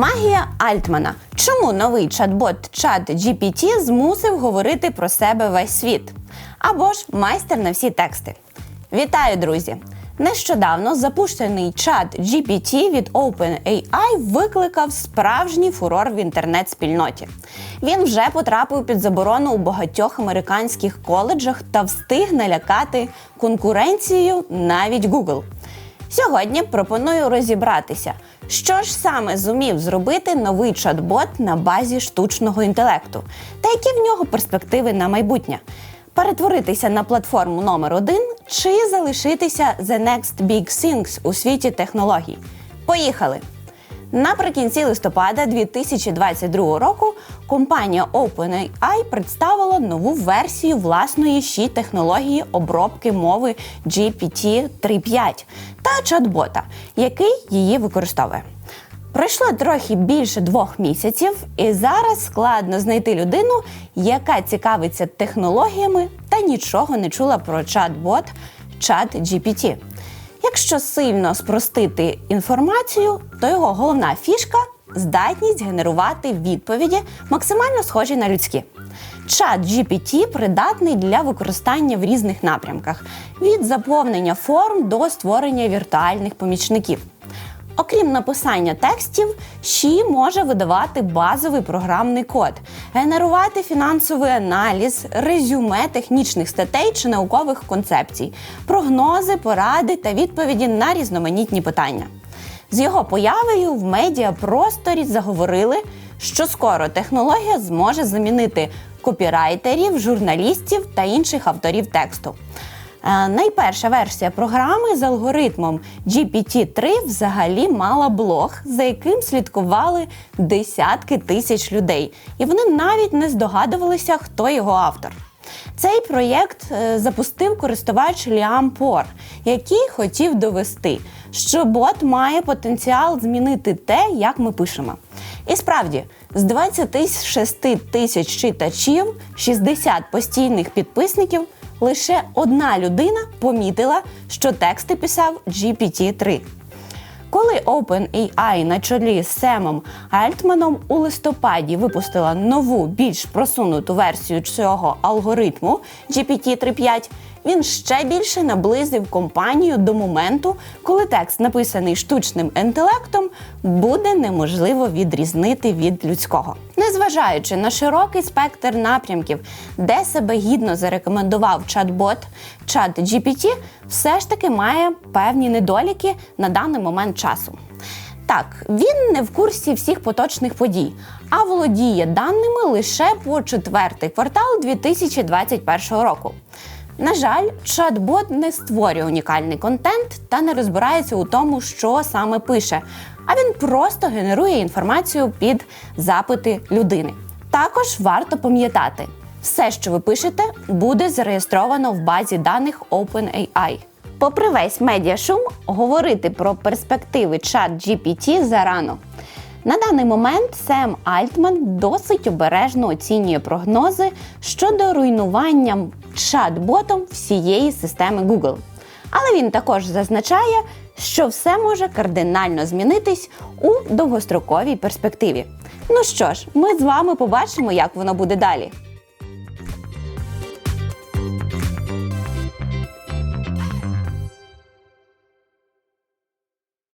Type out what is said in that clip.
Магія Альтмана. Чому новий чат-бот чат GPT змусив говорити про себе весь світ? Або ж майстер на всі тексти. Вітаю, друзі! Нещодавно запущений чат GPT від OpenAI викликав справжній фурор в інтернет-спільноті. Він вже потрапив під заборону у багатьох американських коледжах та встиг налякати конкуренцією навіть Google. Сьогодні пропоную розібратися, що ж саме зумів зробити новий чат-бот на базі штучного інтелекту, та які в нього перспективи на майбутнє. Перетворитися на платформу номер один чи залишитися the next big things у світі технологій. Поїхали! Наприкінці листопада 2022 року компанія OpenAI представила нову версію власної щі технології обробки мови GPT-3.5 та чат-бота, який її використовує. Пройшло трохи більше двох місяців, і зараз складно знайти людину, яка цікавиться технологіями та нічого не чула про чат-бот чат GPT. Якщо сильно спростити інформацію, то його головна фішка здатність генерувати відповіді максимально схожі на людські. Чат GPT придатний для використання в різних напрямках від заповнення форм до створення віртуальних помічників. Окрім написання текстів, Ші може видавати базовий програмний код, генерувати фінансовий аналіз, резюме технічних статей чи наукових концепцій, прогнози, поради та відповіді на різноманітні питання. З його появою в медіапросторі заговорили, що скоро технологія зможе замінити копірайтерів, журналістів та інших авторів тексту. Е, Найперша версія програми з алгоритмом GPT-3 взагалі мала блог, за яким слідкували десятки тисяч людей, і вони навіть не здогадувалися, хто його автор. Цей проєкт е, запустив користувач Ліам Пор, який хотів довести, що бот має потенціал змінити те, як ми пишемо. І справді, з 26 тисяч читачів, 60 постійних підписників, лише одна людина помітила, що тексти писав GPT-3. Коли OpenAI на чолі з Семом Альтманом у листопаді випустила нову, більш просунуту версію цього алгоритму GPT-3.5, він ще більше наблизив компанію до моменту, коли текст, написаний штучним інтелектом, буде неможливо відрізнити від людського. Незважаючи на широкий спектр напрямків, де себе гідно зарекомендував чат-бот, чат GPT все ж таки має певні недоліки на даний момент часу. Так, він не в курсі всіх поточних подій, а володіє даними лише по четвертий квартал 2021 року. На жаль, чат-бот не створює унікальний контент та не розбирається у тому, що саме пише, а він просто генерує інформацію під запити людини. Також варто пам'ятати, все, що ви пишете, буде зареєстровано в базі даних OpenAI. Попри весь медіашум, говорити про перспективи чат GPT зарано. На даний момент Сем Альтман досить обережно оцінює прогнози щодо руйнування чат-ботом всієї системи Google. Але він також зазначає, що все може кардинально змінитись у довгостроковій перспективі. Ну що ж, ми з вами побачимо, як воно буде далі.